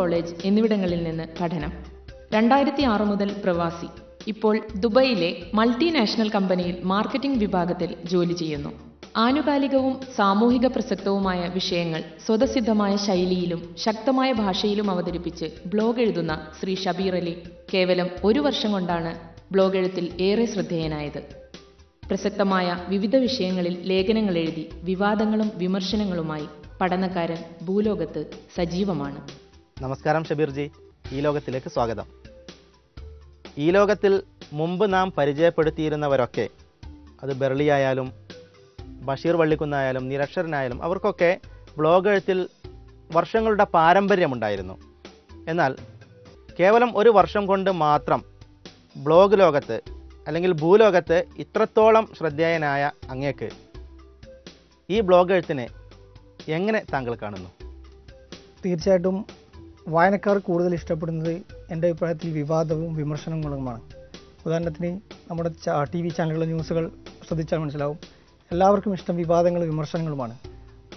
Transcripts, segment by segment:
College എന്നിവിടങ്ങളിൽ നിന്ന് പഠനം. രണ്ടായിരത്തി ആറ് മുതൽ പ്രവാസി. ഇപ്പോൾ ദുബൈയിലെ മൾട്ടിനാഷണൽ കമ്പനിയിൽ മാർക്കറ്റിംഗ് വിഭാഗത്തിൽ ജോലി ചെയ്യുന്നു. ആനുകാലികവും സാമൂഹിക പ്രസക്തവുമായ വിഷയങ്ങൾ സ്വതസിദ്ധമായ ശൈലിയിലും ശക്തമായ ഭാഷയിലും അവതരിപ്പിച്ച് ബ്ലോഗ് എഴുതുന്ന ശ്രീ ഷബീർ അലി കേവലം ഒരു വർഷം കൊണ്ടാണ് ബ്ലോഗ് എഴുത്തിൽ ഏറെ ശ്രദ്ധേയനായത്. പ്രസക്തമായ വിവിധ വിഷയങ്ങളിൽ ലേഖനങ്ങൾ എഴുതി വിവാദങ്ങളും വിമർശനങ്ങളുമായി പഠനക്കാരൻ ഭൂലോകത്ത് സജീവമാണ്. നമസ്കാരം ഷബീർജി. ഈ ലോകത്തിലേക്ക് സ്വാഗതം. ഈ ലോകത്തിൽ മുമ്പ് നാം പരിചയപ്പെടുത്തിയിരുന്നവരൊക്കെ അത് ബെർളി ആയാലും ബഷീർ വള്ളിക്കുന്നായാലും നിരക്ഷരനായാലും അവർക്കൊക്കെ ബ്ലോഗ് എഴുത്തിൽ വർഷങ്ങളുടെ പാരമ്പര്യമുണ്ടായിരുന്നു. എന്നാൽ കേവലം ഒരു വർഷം കൊണ്ട് മാത്രം ബ്ലോഗ് ലോകത്ത് അല്ലെങ്കിൽ ഭൂലോകത്ത് ഇത്രത്തോളം ശ്രദ്ധേയനായ അങ്ങേക്ക് ഈ ബ്ലോഗ് എഴുത്തിനെ എങ്ങനെ താങ്കൾ കാണുന്നു? തീർച്ചയായിട്ടും വായനക്കാർ കൂടുതൽ ഇഷ്ടപ്പെടുന്നത് എന്റെ അഭിപ്രായത്തിൽ വിവാദവും വിമർശനങ്ങളുമാണ്. ഉദാഹരണത്തിന് നമ്മുടെ ടി വി ചാനലുകളിലെ ന്യൂസുകൾ ശ്രദ്ധിച്ചാൽ മനസ്സിലാവും. എല്ലാവർക്കും ഇഷ്ടം വിവാദങ്ങളും വിമർശനങ്ങളുമാണ്.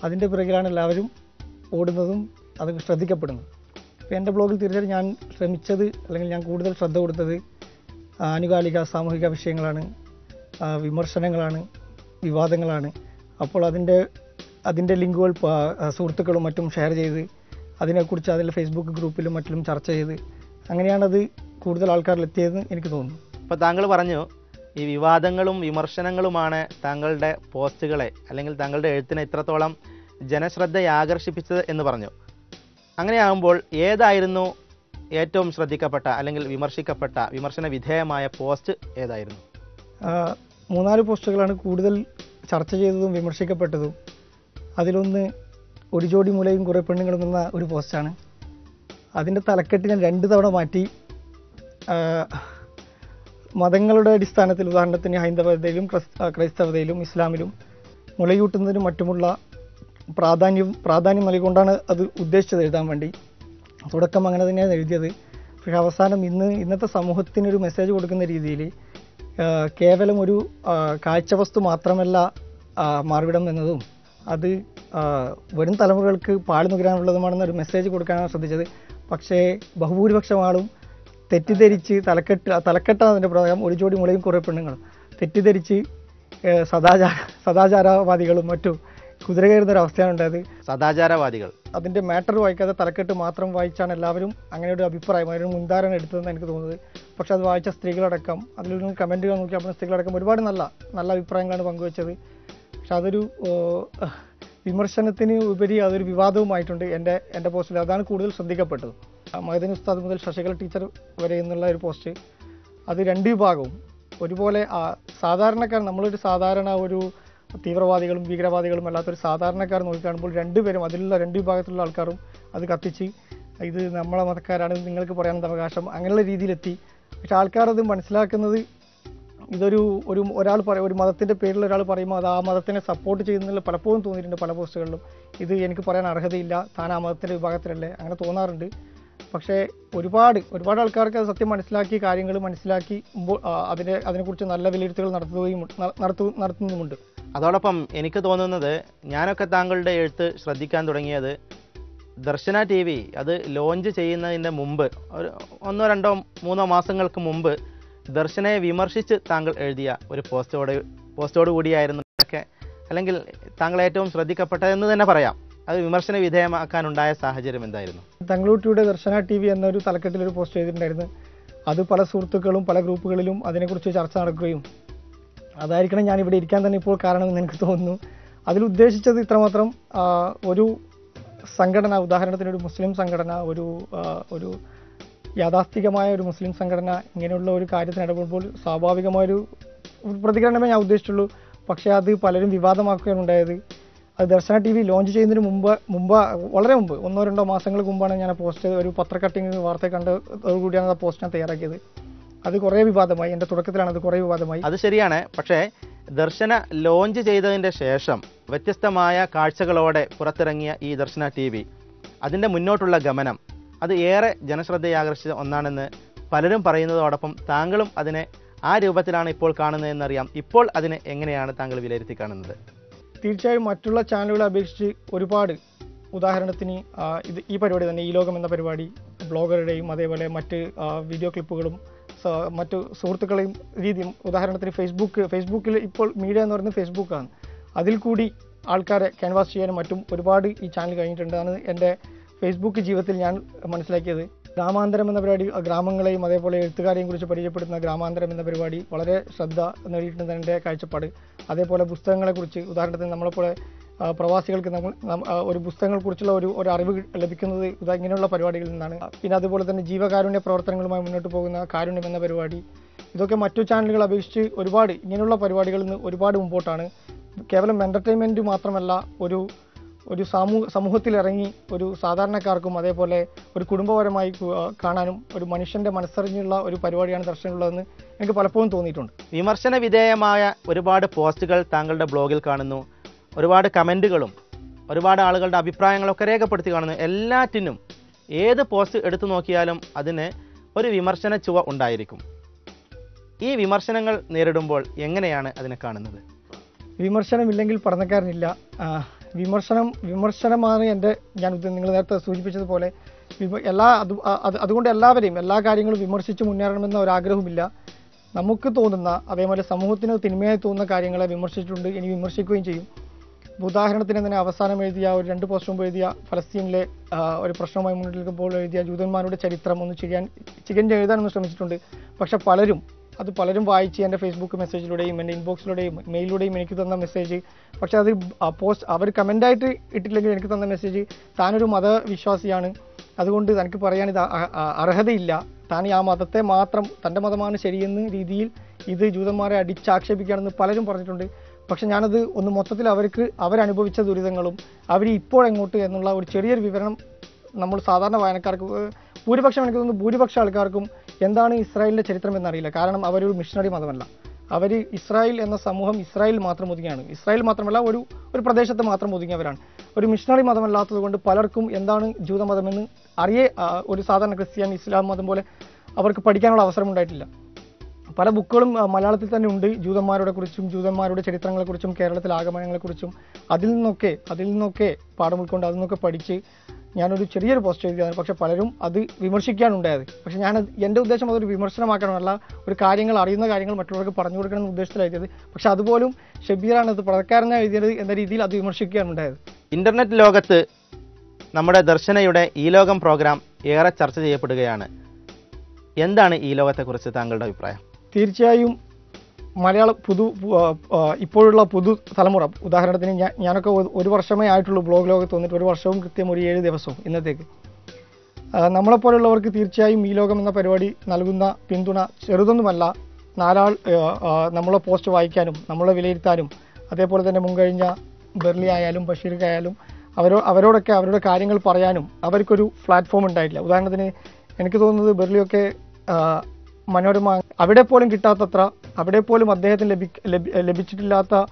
അതിന്റെ പിറകിലാണ് എല്ലാവരും ഓടുന്നതും അത് ശ്രദ്ധിക്കപ്പെടുന്നത്. ഇപ്പോൾ എന്റെ ബ്ലോഗിൽ തീർച്ചയായിട്ടും ഞാൻ ശ്രമിച്ചത് അല്ലെങ്കിൽ ഞാൻ കൂടുതൽ ശ്രദ്ധ കൊടുത്തത് ആനുകാലിക സാമൂഹിക വിഷയങ്ങളാണ് വിമർശനങ്ങളാണ് വിവാദങ്ങളാണ്. അപ്പോൾ അതിന്റെ അതിന്റെ ലിങ്കുകൾ സുഹൃത്തുക്കളും മറ്റും ഷെയർ ചെയ്ത് അതിനെക്കുറിച്ച് അതിൽ ഫേസ്ബുക്ക് ഗ്രൂപ്പിലും മറ്റിലും ചർച്ച ചെയ്ത് അങ്ങനെയാണത് കൂടുതൽ ആൾക്കാരിൽ എത്തിയതെന്ന് എനിക്ക് തോന്നുന്നു. അപ്പോൾ താങ്കൾ പറഞ്ഞു ഈ വിവാദങ്ങളും വിമർശനങ്ങളുമാണ് താങ്കളുടെ പോസ്റ്റുകളെ അല്ലെങ്കിൽ താങ്കളുടെ എഴുത്തിനെ ഇത്രത്തോളം ജനശ്രദ്ധയെ ആകർഷിപ്പിച്ചത് എന്ന് പറഞ്ഞു. അങ്ങനെയാകുമ്പോൾ ഏതായിരുന്നു ഏറ്റവും ശ്രദ്ധിക്കപ്പെട്ട അല്ലെങ്കിൽ വിമർശിക്കപ്പെട്ട വിമർശന വിധേയമായ പോസ്റ്റ് ഏതായിരുന്നു? മൂന്നാൽ പോസ്റ്റുകളാണ് കൂടുതൽ ചർച്ച ചെയ്തതും വിമർശിക്കപ്പെട്ടതും. അതിലൊന്ന് ഒരു ജോഡി മുലയും കുറേ പെണ്ണുങ്ങളും നിന്ന ഒരു പോസ്റ്റാണ്. അതിന്റെ തലക്കെട്ട് ഞാൻ രണ്ട് തവണ മാറ്റി. മതങ്ങളുടെ അടിസ്ഥാനത്തിൽ ഉദാഹരണത്തിന് ഹൈന്ദവതയിലും ക്രിസ്- ക്രൈസ്തവതയിലും ഇസ്ലാമിലും മുലയൂട്ടുന്നതിനും മറ്റുമുള്ള പ്രാധാന്യം പ്രാധാന്യം നൽകിക്കൊണ്ടാണ് അത് ഉദ്ദേശിച്ചത് എഴുതാൻ വേണ്ടി. തുടക്കം അങ്ങനെ തന്നെയാണ് എഴുതിയത്. പക്ഷേ അവസാനം ഇന്ന് ഇന്നത്തെ സമൂഹത്തിനൊരു മെസ്സേജ് കൊടുക്കുന്ന രീതിയിൽ കേവലം ഒരു കാഴ്ചവസ്തു മാത്രമല്ല മാർവിടം എന്നതും അത് വരും തലമുറകൾക്ക് പാടുനുകരാനുള്ളതുമാണെന്ന ഒരു മെസ്സേജ് കൊടുക്കാനാണ് ശ്രദ്ധിച്ചത്. പക്ഷേ ബഹുഭൂരിപക്ഷം ആളും തെറ്റിദ്ധരിച്ച് തലക്കെട്ട് തലക്കെട്ടാണ് അതിന്റെ പ്രകാരം ഒരു ജോഡി മുളയും കുറേ പെണ്ണുങ്ങളും. തെറ്റിദ്ധരിച്ച് സദാചാര സദാചാരവാദികളും മറ്റും കുതിര കയറുന്ന ഒരു അവസ്ഥയാണ് ഉണ്ടായത്. സദാചാരവാദികൾ. അതിന്റെ മാറ്റർ വായിക്കാതെ തലക്കെട്ട് മാത്രം വായിച്ചാണ് എല്ലാവരും അങ്ങനെ ഒരു അഭിപ്രായം അതിനൊരു മുൻധാരണ എടുത്തതെന്ന് എനിക്ക് തോന്നുന്നത്. പക്ഷേ അത് വായിച്ച സ്ത്രീകളടക്കം അതിലൊരു കമന്റുകൾ നോക്കിയപ്പോൾ സ്ത്രീകളടക്കം ഒരുപാട് നല്ല നല്ല അഭിപ്രായങ്ങളാണ് പങ്കുവച്ചത്. പക്ഷെ അതൊരു വിമർശനത്തിന് ഉപരി അതൊരു വിവാദവുമായിട്ടുണ്ട് എന്റെ എന്റെ പോസ്റ്റിൽ. അതാണ് കൂടുതൽ ശ്രദ്ധിക്കപ്പെട്ടത്. മൈദൻ ഉസ്താദ് മുതൽ ശശികല ടീച്ചർ വരെ എന്നുള്ള ഒരു പോസ്റ്റ്. അത് രണ്ട് വിഭാഗവും. ഒരുപോലെ സാധാരണക്കാർ നമ്മളൊരു സാധാരണ ഒരു തീവ്രവാദികളും ഭീകരവാദികളും അല്ലാത്തൊരു സാധാരണക്കാർ നോക്കിക്കാണുമ്പോൾ രണ്ടുപേരും അതിലുള്ള രണ്ട് വിഭാഗത്തിലുള്ള ആൾക്കാരും അത് കത്തിച്ച് ഇത് നമ്മളെ മതക്കാരാണ് നിങ്ങൾക്ക് പറയാനുള്ള അവകാശം അങ്ങനെയുള്ള രീതിയിലെത്തി. പക്ഷെ ആൾക്കാർ അത് മനസ്സിലാക്കുന്നത് ഇതൊരു ഒരു ഒരാൾ പറയും ഒരു മതത്തിന്റെ പേരിൽ ഒരാൾ പറയുമ്പോൾ അത് ആ മതത്തിനെ സപ്പോർട്ട് ചെയ്യുന്നതിൽ പലപ്പോഴും തോന്നിയിട്ടുണ്ട് പല പോസ്റ്റുകളിലും ഇത് എനിക്ക് പറയാൻ അർഹതയില്ല. താൻ ആ മതത്തിന്റെ വിഭാഗത്തിലല്ലേ? അങ്ങനെ തോന്നാറുണ്ട്. പക്ഷേ ഒരുപാട് ഒരുപാട് ആൾക്കാർക്ക് അത് സത്യം മനസ്സിലാക്കി കാര്യങ്ങൾ മനസ്സിലാക്കി അതിനെ അതിനെക്കുറിച്ച് നല്ല വിലയിരുത്തലുകൾ നടത്തുകയും നടത്തു നടത്തുന്നുമുണ്ട്. അതോടൊപ്പം എനിക്ക് തോന്നുന്നത് ഞാനൊക്കെ താങ്കളുടെ എഴുത്ത് ശ്രദ്ധിക്കാൻ തുടങ്ങിയത് ദർശന ടി വി അത് ലോഞ്ച് ചെയ്യുന്നതിന്റെ മുമ്പ് ഒരു ഒന്നോ രണ്ടോ മൂന്നോ മാസങ്ങൾക്ക് മുമ്പ് ദർശനയെ വിമർശിച്ച് താങ്കൾ എഴുതിയ ഒരു പോസ്റ്റോട് പോസ്റ്റോട് കൂടിയായിരുന്നു ഒക്കെ അല്ലെങ്കിൽ താങ്കൾ ഏറ്റവും ശ്രദ്ധിക്കപ്പെട്ടതെന്ന് തന്നെ പറയാം. അത് വിമർശന വിധേയമാക്കാനുണ്ടായ സാഹചര്യം എന്തായിരുന്നു? തങ്ങളൂട്ടിയുടെ ദർശന ടി വി എന്നൊരു തലക്കെട്ടിൽ ഒരു പോസ്റ്റ് ചെയ്തിട്ടുണ്ടായിരുന്നു. അത് പല സുഹൃത്തുക്കളും പല ഗ്രൂപ്പുകളിലും അതിനെക്കുറിച്ച് ചർച്ച നടക്കുകയും അതായിരിക്കണം ഞാൻ ഇവിടെ ഇരിക്കാൻ തന്നെ ഇപ്പോൾ കാരണമെന്ന് എനിക്ക് തോന്നുന്നു. അതിൽ ഉദ്ദേശിച്ചത് ഇത്രമാത്രം ഒരു സംഘടന ഉദാഹരണത്തിന് ഒരു മുസ്ലിം സംഘടന ഒരു ഒരു യാഥാസ്ഥികമായ ഒരു മുസ്ലിം സംഘടന ഇങ്ങനെയുള്ള ഒരു കാര്യത്തിന് ഇടപെടുമ്പോൾ സ്വാഭാവികമായൊരു പ്രതികരണമേ ഞാൻ ഉദ്ദേശിച്ചുള്ളൂ. പക്ഷേ അത് പലരും വിവാദമാക്കുകയാണ് ഉണ്ടായത്. അത് ദർശന ടി വി ലോഞ്ച് ചെയ്യുന്നതിന് മുമ്പ് മുമ്പ് വളരെ മുമ്പ് ഒന്നോ രണ്ടോ മാസങ്ങൾക്ക് മുമ്പാണ് ഞാൻ പോസ്റ്റ് ഒരു പത്ര കട്ടിങ് വാർത്ത കണ്ടതോടുകൂടിയാണ് ആ പോസ്റ്റ് ഞാൻ തയ്യാറാക്കിയത്. അത് കുറേ വിവാദമായി എന്റെ തുടക്കത്തിലാണ് അത് കുറേ വിവാദമായി. അത് ശരിയാണ്. പക്ഷേ ദർശന ലോഞ്ച് ചെയ്തതിന്റെ ശേഷം വ്യത്യസ്തമായ കാഴ്ചകളോടെ പുറത്തിറങ്ങിയ ഈ ദർശന ടി വി അതിന്റെ മുന്നോട്ടുള്ള ഗമനം അത് ഏറെ ജനശ്രദ്ധയെ ആകർഷിച്ച ഒന്നാണെന്ന് പലരും പറയുന്നതോടൊപ്പം താങ്കളും അതിനെ ആ രൂപത്തിലാണ് ഇപ്പോൾ കാണുന്നതെന്നറിയാം ഇപ്പോൾ അതിനെ എങ്ങനെയാണ് താങ്കൾ വിലയിരുത്തി കാണുന്നത്? തീർച്ചയായും മറ്റുള്ള ചാനലുകളെ അപേക്ഷിച്ച് ഒരുപാട് ഉദാഹരണത്തിന് ഇത് ഈ പരിപാടി തന്നെ ഈ ലോകം എന്ന പരിപാടി ബ്ലോഗറുടെയും അതേപോലെ മറ്റ് വീഡിയോ ക്ലിപ്പുകളും മറ്റു സുഹൃത്തുക്കളെയും രീതിയും ഉദാഹരണത്തിന് ഫേസ്ബുക്ക് ഫേസ്ബുക്കിൽ ഇപ്പോൾ മീഡിയ എന്ന് പറയുന്നത് ഫേസ്ബുക്കാണ് അതിൽ കൂടി ആൾക്കാരെ ക്യാൻവാസ് ചെയ്യാനും മറ്റും ഒരുപാട് ഈ ചാനൽ കഴിഞ്ഞിട്ടുണ്ട്. അതാണ് എന്റെ ഫേസ്ബുക്ക് ജീവിതത്തിൽ ഞാൻ മനസ്സിലാക്കിയത് ഗ്രാമാന്തരം എന്ന പരിപാടി ഗ്രാമങ്ങളെയും അതേപോലെ എഴുത്തുകാരെയും കുറിച്ച് പരിചയപ്പെടുത്തുന്ന ഗ്രാമാന്തരം എന്ന പരിപാടി വളരെ ശ്രദ്ധ നേടിയിട്ടുണ്ട് എന്റെ കാഴ്ചപ്പാട്. അതേപോലെ പുസ്തകങ്ങളെക്കുറിച്ച് ഉദാഹരണത്തിന് നമ്മളെപ്പോലെ പ്രവാസികൾക്ക് നമ്മൾ ഒരു പുസ്തകങ്ങളെക്കുറിച്ചുള്ള ഒരു ഒരു അറിവ് ലഭിക്കുന്നത് ഇങ്ങനെയുള്ള പരിപാടികളിൽ നിന്നാണ്. പിന്നെ അതുപോലെ തന്നെ ജീവകാരുണ്യ പ്രവർത്തനങ്ങളുമായി മുന്നോട്ട് പോകുന്ന കാരുണ്യം എന്ന പരിപാടി. ഇതൊക്കെ മറ്റു ചാനലുകളെ അപേക്ഷിച്ച് ഒരുപാട് ഇങ്ങനെയുള്ള പരിപാടികളിൽ നിന്ന് ഒരുപാട് മുമ്പോട്ടാണ്. കേവലം എന്റർടൈൻമെന്റ് മാത്രമല്ല ഒരു ഒരു സമൂഹ സമൂഹത്തിലിറങ്ങി ഒരു സാധാരണക്കാർക്കും അതേപോലെ ഒരു കുടുംബപരമായി കാണാനും ഒരു മനുഷ്യന്റെ മനസ്സറിഞ്ഞുള്ള ഒരു പരിപാടിയാണ് ദർശനമുള്ളതെന്ന് എനിക്ക് പലപ്പോഴും തോന്നിയിട്ടുണ്ട്. വിമർശന വിധേയമായ ഒരുപാട് പോസ്റ്റുകൾ താങ്കളുടെ ബ്ലോഗിൽ കാണുന്നു. ഒരുപാട് കമന്റുകളും ഒരുപാട് ആളുകളുടെ അഭിപ്രായങ്ങളൊക്കെ രേഖപ്പെടുത്തി കാണുന്നു. എല്ലാറ്റിനും ഏത് പോസ്റ്റ് എടുത്തു നോക്കിയാലും അതിന് ഒരു വിമർശന ചുവ ഉണ്ടായിരിക്കും. ഈ വിമർശനങ്ങൾ നേരിടുമ്പോൾ എങ്ങനെയാണ് അതിനെ കാണുന്നത്? വിമർശനമില്ലെങ്കിൽ പഠനക്കാരനില്ല. വിമർശനം വിമർശനമാണ് എന്റെ ഞാൻ നിങ്ങൾ നേരത്തെ സൂചിപ്പിച്ചതുപോലെ. എല്ലാ അത് അതുകൊണ്ട് എല്ലാവരെയും എല്ലാ കാര്യങ്ങളും വിമർശിച്ച് മുന്നേറണമെന്ന ഒരാഗ്രഹമില്ല നമുക്ക് തോന്നുന്ന അതേപോലെ സമൂഹത്തിന് തിന്മയായി തോന്നുന്ന കാര്യങ്ങളെ വിമർശിച്ചിട്ടുണ്ട് ഇനി വിമർശിക്കുകയും ചെയ്യും. ഉദാഹരണത്തിന് തന്നെ അവസാനം എഴുതിയ ഒരു രണ്ട് പോസ്റ്റ് മുമ്പ് എഴുതിയ ഫലസ്തീനിലെ ഒരു പ്രശ്നവുമായി മുന്നിട്ട് നിൽക്കുമ്പോൾ എഴുതിയ ജൂതന്മാരുടെ ചരിത്രം ഒന്ന് ചെയ്യാൻ ചികഞ്ഞ് എഴുതാനൊന്ന് ശ്രമിച്ചിട്ടുണ്ട്. പക്ഷെ പലരും അത് പലരും വായിച്ച് എന്റെ ഫേസ്ബുക്ക് മെസ്സേജിലൂടെയും എന്റെ ഇൻബോക്സിലൂടെയും മെയിലിലൂടെയും എനിക്ക് തന്ന മെസ്സേജ് പക്ഷേ അത് പോസ്റ്റ് അവർ കമന്റായിട്ട് ഇട്ടില്ലെങ്കിൽ എനിക്ക് തന്ന മെസ്സേജ് താനൊരു മതവിശ്വാസിയാണ്. അതുകൊണ്ട് തനിക്ക് പറയാൻ ഇത് അർഹതയില്ല. താൻ ആ മതത്തെ മാത്രം തന്റെ മതമാണ് ശരിയെന്ന രീതിയിൽ ഇത് ജൂതന്മാരെ അടിച്ചാക്ഷേപിക്കുകയാണെന്ന് പലരും പറഞ്ഞിട്ടുണ്ട്. പക്ഷെ ഞാനത് ഒന്ന് മൊത്തത്തിൽ അവർക്ക് അവരനുഭവിച്ച ദുരിതങ്ങളും അവർ ഇപ്പോഴെങ്ങോട്ട് എന്നുള്ള ഒരു ചെറിയൊരു വിവരണം നമ്മൾ സാധാരണ വായനക്കാർക്ക് ഭൂരിപക്ഷം എനിക്ക് തോന്നുന്നു ഭൂരിപക്ഷം ആൾക്കാർക്കും എന്താണ് ഇസ്രായേലിന്റെ ചരിത്രം എന്നറിയില്ല. കാരണം അവരൊരു മിഷണറി മതമല്ല. അവർ ഇസ്രായേൽ എന്ന സമൂഹം ഇസ്രായേൽ മാത്രം ഒതുങ്ങിയാണ്. ഇസ്രായേൽ മാത്രമല്ല ഒരു ഒരു പ്രദേശത്ത് മാത്രം ഒതുങ്ങിയവരാണ്. ഒരു മിഷണറി മതമല്ലാത്തതുകൊണ്ട് പലർക്കും എന്താണ് ജൂതമതമെന്ന് അറിയേ ഒരു സാധാരണ ക്രിസ്ത്യൻ ഇസ്ലാം മതം പോലെ അവർക്ക് പഠിക്കാനുള്ള അവസരം ഉണ്ടായിട്ടില്ല. പല ബുക്കുകളും മലയാളത്തിൽ തന്നെ ഉണ്ട് ജൂതന്മാരുടെ കുറിച്ചും ജൂതന്മാരുടെ ചരിത്രങ്ങളെക്കുറിച്ചും കേരളത്തിലെ ആഗമനങ്ങളെക്കുറിച്ചും അതിൽ നിന്നൊക്കെ അതിൽ നിന്നൊക്കെ പാഠം ഉൾക്കൊണ്ട് അതിൽ നിന്നൊക്കെ പഠിച്ച് ഞാനൊരു ചെറിയൊരു പോസ്റ്റ് എഴുതിയതാണ്. പക്ഷെ പലരും അത് വിമർശിക്കാനുണ്ടായത്. പക്ഷെ ഞാൻ എന്റെ ഉദ്ദേശം അതൊരു വിമർശനമാക്കണമല്ല ഒരു കാര്യങ്ങൾ അറിയുന്ന കാര്യങ്ങൾ മറ്റുള്ളവർക്ക് പറഞ്ഞു കൊടുക്കണം എന്ന ഉദ്ദേശത്തിൽ എഴുതിയത് പക്ഷെ അതുപോലും ഷബീറാണ് അത് പണക്കാരനാണ് എഴുതിയത് എന്ന രീതിയിൽ അത് വിമർശിക്കുകയാണ് ഉണ്ടായത് ഇന്റർനെറ്റ് ലോകത്ത് നമ്മുടെ ദർശനയുടെ ഈ ലോകം പ്രോഗ്രാം ഏറെ ചർച്ച ചെയ്യപ്പെടുകയാണ്. എന്താണ് ഈ ലോകത്തെക്കുറിച്ച് താങ്കളുടെ അഭിപ്രായം? തീർച്ചയായും മലയാള പുതു ഇപ്പോഴുള്ള പുതു തലമുറ. ഉദാഹരണത്തിന് ഞാൻ ഞാനൊക്കെ ഒരു- വർഷമേ ആയിട്ടുള്ളൂ ബ്ലോഗ് ലോകത്ത് വന്നിട്ട്. ഒരു വർഷവും കൃത്യം ഒരു ഏഴ് ദിവസവും ഇന്നത്തേക്ക്. നമ്മളെപ്പോലുള്ളവർക്ക് തീർച്ചയായും ഈ ലോകം എന്ന പരിപാടി നൽകുന്ന പിന്തുണ ചെറുതൊന്നുമല്ല. നാലാൾ നമ്മളെ പോസ്റ്റ് വായിക്കാനും നമ്മളെ വിലയിരുത്താനും അതേപോലെ തന്നെ മുൻകഴിഞ്ഞ ബെർലി ആയാലും ബഷീർക്കായാലും അവരോ അവരോടൊക്കെ അവരുടെ കാര്യങ്ങൾ പറയാനും അവർക്കൊരു പ്ലാറ്റ്ഫോം ഉണ്ടായിട്ടില്ല. ഉദാഹരണത്തിന് എനിക്ക് തോന്നുന്നത് ബെർലിയൊക്കെ മനോരമ അവിടെ പോലും കിട്ടാത്തത്ര അവിടെ പോലും അദ്ദേഹത്തിന് ലഭി ലഭി- ലഭിച്ചിട്ടില്ലാത്ത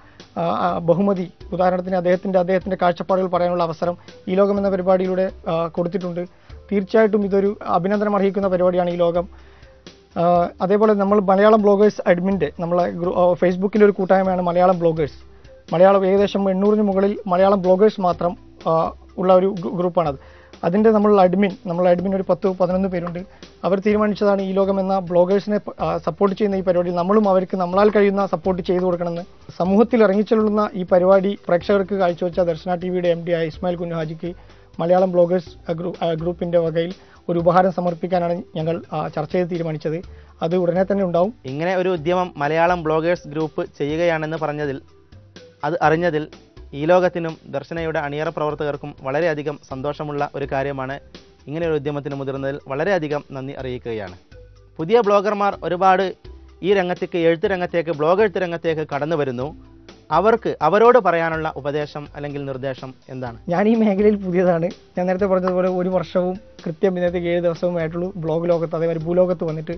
ബഹുമതി ഉദാഹരണത്തിന് അദ്ദേഹത്തിന്റെ അദ്ദേഹത്തിന്റെ കാഴ്ചപ്പാടുകൾ പറയാനുള്ള അവസരം ഈ ലോകം എന്ന പരിപാടിയിലൂടെ കൊടുത്തിട്ടുണ്ട്. തീർച്ചയായിട്ടും ഇതൊരു അഭിനന്ദനം അർഹിക്കുന്ന പരിപാടിയാണ് ഈ ലോകം. അതേപോലെ നമ്മൾ മലയാളം ബ്ലോഗേഴ്സ് അഡ്മിന്റെ നമ്മളെ ഫേസ്ബുക്കിലെ ഒരു കൂട്ടായ്മയാണ് മലയാളം ബ്ലോഗേഴ്സ്. മലയാളം ഏകദേശം എണ്ണൂറിന് മുകളിൽ മലയാളം ബ്ലോഗേഴ്സ് മാത്രം ഉള്ള ഒരു ഗ്രൂ- ഗ്രൂപ്പാണത്. അതിന്റെ നമ്മൾ അഡ്മിൻ നമ്മൾ അഡ്മിൻ ഒരു പത്ത് പതിനൊന്ന് പേരുണ്ട്. അവർ തീരുമാനിച്ചതാണ് ഈ ലോകം എന്ന ബ്ലോഗേഴ്സിനെ സപ്പോർട്ട് ചെയ്യുന്ന ഈ പരിപാടി. നമ്മളും അവർക്ക് നമ്മളാൽ കഴിയുന്ന സപ്പോർട്ട് ചെയ്തു കൊടുക്കണമെന്ന്. സമൂഹത്തിൽ ഇറങ്ങിച്ചെല്ലുന്ന ഈ പരിപാടി പ്രേക്ഷകർക്ക് കാഴ്ചവെച്ച ദർശന ടി വിയുടെ എം ഡി ആയ ഇസ്മായിൽ കുഞ്ഞുഹാജിക്ക് മലയാളം ബ്ലോഗേഴ്സ് ഗ്രൂപ്പിന്റെ വകയിൽ ഒരു ഉപഹാരം സമർപ്പിക്കാനാണ് ഞങ്ങൾ ചർച്ച ചെയ്ത് തീരുമാനിച്ചത്. അത് ഉടനെ തന്നെ ഉണ്ടാവും. ഇങ്ങനെ ഒരു ഉദ്യമം മലയാളം ബ്ലോഗേഴ്സ് ഗ്രൂപ്പ് ചെയ്യുകയാണെന്ന് പറഞ്ഞതിൽ അത് അറിഞ്ഞതിൽ ഈ ലോകത്തിനും ദർശനയുടെ അണിയറ പ്രവർത്തകർക്കും വളരെയധികം സന്തോഷമുള്ള ഒരു കാര്യമാണ് ഇങ്ങനെ ഒരു ഉദ്യമത്തിന് മുതിർന്നതിൽ വളരെയധികം നന്ദി അറിയിക്കുകയാണ്. പുതിയ ബ്ലോഗർമാർ ഒരുപാട് ഈ രംഗത്തേക്ക് എഴുത്ത് രംഗത്തേക്ക് ബ്ലോഗ് എഴുത്ത് രംഗത്തേക്ക് കടന്നു വരുന്നു. അവർക്ക് അവരോട് പറയാനുള്ള ഉപദേശം അല്ലെങ്കിൽ നിർദ്ദേശം എന്താണ്? ഞാൻ ഈ മേഖലയിൽ പുതിയതാണ്. ഞാൻ നേരത്തെ പറഞ്ഞതുപോലെ ഒരു വർഷവും കൃത്യം ഇന്നത്തേക്ക് ഏഴ് ദിവസവും ആയിട്ടുള്ളൂ ബ്ലോഗ് ലോകത്ത് അതേമാതിരി ഭൂലോകത്ത് വന്നിട്ട്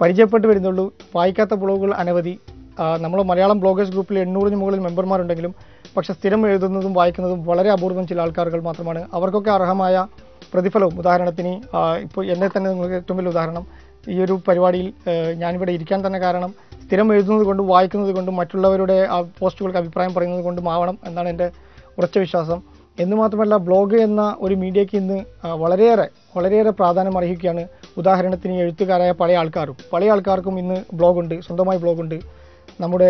പരിചയപ്പെട്ട് വരുന്നുള്ളൂ. വായിക്കാത്ത ബ്ലോഗുകൾ അനവധി. നമ്മൾ മലയാളം ബ്ലോഗേഴ്സ് ഗ്രൂപ്പിൽ എണ്ണൂറിന് മുകളിൽ മെമ്പർമാരുണ്ടെങ്കിലും പക്ഷേ സ്ഥിരം എഴുതുന്നതും വായിക്കുന്നതും വളരെ അപൂർവം ചില ആൾക്കാരുകൾ മാത്രമാണ്. അവർക്കൊക്കെ അർഹമായ പ്രതിഫലവും ഉദാഹരണത്തിന് ഇപ്പോൾ എന്നെ തന്നെ നിങ്ങൾക്ക് ഏറ്റവും വലിയ ഉദാഹരണം ഈ ഒരു പരിപാടിയിൽ ഞാനിവിടെ ഇരിക്കാൻ തന്നെ കാരണം സ്ഥിരം എഴുതുന്നത് കൊണ്ടും വായിക്കുന്നത് കൊണ്ടും മറ്റുള്ളവരുടെ ആ പോസ്റ്റുകൾക്ക് അഭിപ്രായം പറയുന്നത് കൊണ്ടും ആവണം എന്നാണ് എന്റെ ഉറച്ച വിശ്വാസം. എന്ന് മാത്രമല്ല ബ്ലോഗ് എന്ന ഒരു മീഡിയയ്ക്ക് ഇന്ന് വളരെയേറെ വളരെയേറെ പ്രാധാന്യം അർഹിക്കുകയാണ്. ഉദാഹരണത്തിന് എഴുത്തുകാരായ പല ആൾക്കാരും. പഴയ ആൾക്കാർക്കും ഇന്ന് ബ്ലോഗുണ്ട് സ്വന്തമായി ബ്ലോഗുണ്ട്. നമ്മുടെ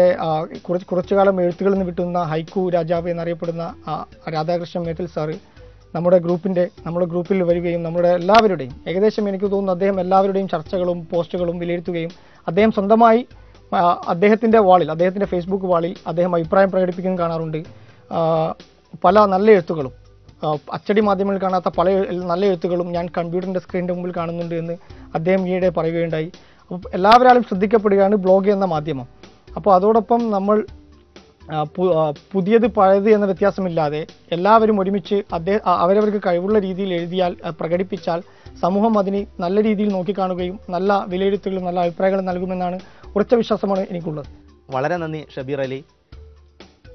കുറച്ച് കുറച്ചു കാലം എഴുത്തുകളിൽ നിന്ന് വിട്ടുന്ന ഹൈക്കു രാജാവ് എന്നറിയപ്പെടുന്ന രാധാകൃഷ്ണൻ മേത്തൽ സാറ് നമ്മുടെ ഗ്രൂപ്പിന്റെ നമ്മുടെ ഗ്രൂപ്പിൽ വരികയും നമ്മുടെ എല്ലാവരുടെയും ഏകദേശം എനിക്ക് തോന്നുന്നു അദ്ദേഹം എല്ലാവരുടെയും ചർച്ചകളും പോസ്റ്റുകളും വിലയിരുത്തുകയും അദ്ദേഹം സ്വന്തമായി അദ്ദേഹത്തിന്റെ വാളിൽ അദ്ദേഹത്തിന്റെ ഫേസ്ബുക്ക് വാളിൽ അദ്ദേഹം അഭിപ്രായം പ്രകടിപ്പിക്കുകയും കാണാറുണ്ട്. പല നല്ല എഴുത്തുകളും അച്ചടി മാധ്യമങ്ങളിൽ കാണാത്ത പല നല്ല എഴുത്തുകളും ഞാൻ കമ്പ്യൂട്ടറിന്റെ സ്ക്രീനിന്റെ മുമ്പിൽ കാണുന്നുണ്ട് എന്ന് അദ്ദേഹം ഈയിടെ പറയുകയുണ്ടായി. എല്ലാവരാലും ശ്രദ്ധിക്കപ്പെടുകയാണ് ബ്ലോഗ് എന്ന മാധ്യമം. അപ്പോൾ അതോടൊപ്പം നമ്മൾ പുതിയത് പഴയത് എന്ന വ്യത്യാസമില്ലാതെ എല്ലാവരും ഒരുമിച്ച് അദ്ദേഹം അവരവർക്ക് കഴിവുള്ള രീതിയിൽ എഴുതിയാൽ പ്രകടിപ്പിച്ചാൽ സമൂഹം അതിന് നല്ല രീതിയിൽ നോക്കിക്കാണുകയും നല്ല വിലയിരുത്തലുകളും നല്ല അഭിപ്രായങ്ങളും നൽകുമെന്നാണ് ഉറച്ച വിശ്വാസമാണ് എനിക്കുള്ളത്. വളരെ നന്ദി ഷബീർ അലി.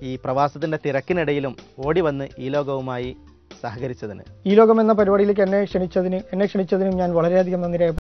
ഈ പ്രവാസത്തിന്റെ തിരക്കിനിടയിലും ഓടി വന്ന് ഈ ലോകവുമായി സഹകരിച്ചതിന്. ഈ ലോകം എന്ന പരിപാടിയിലേക്ക് എന്നെ ക്ഷണിച്ചതിന് എന്നെ ക്ഷണിച്ചതിനും ഞാൻ വളരെയധികം നന്ദി.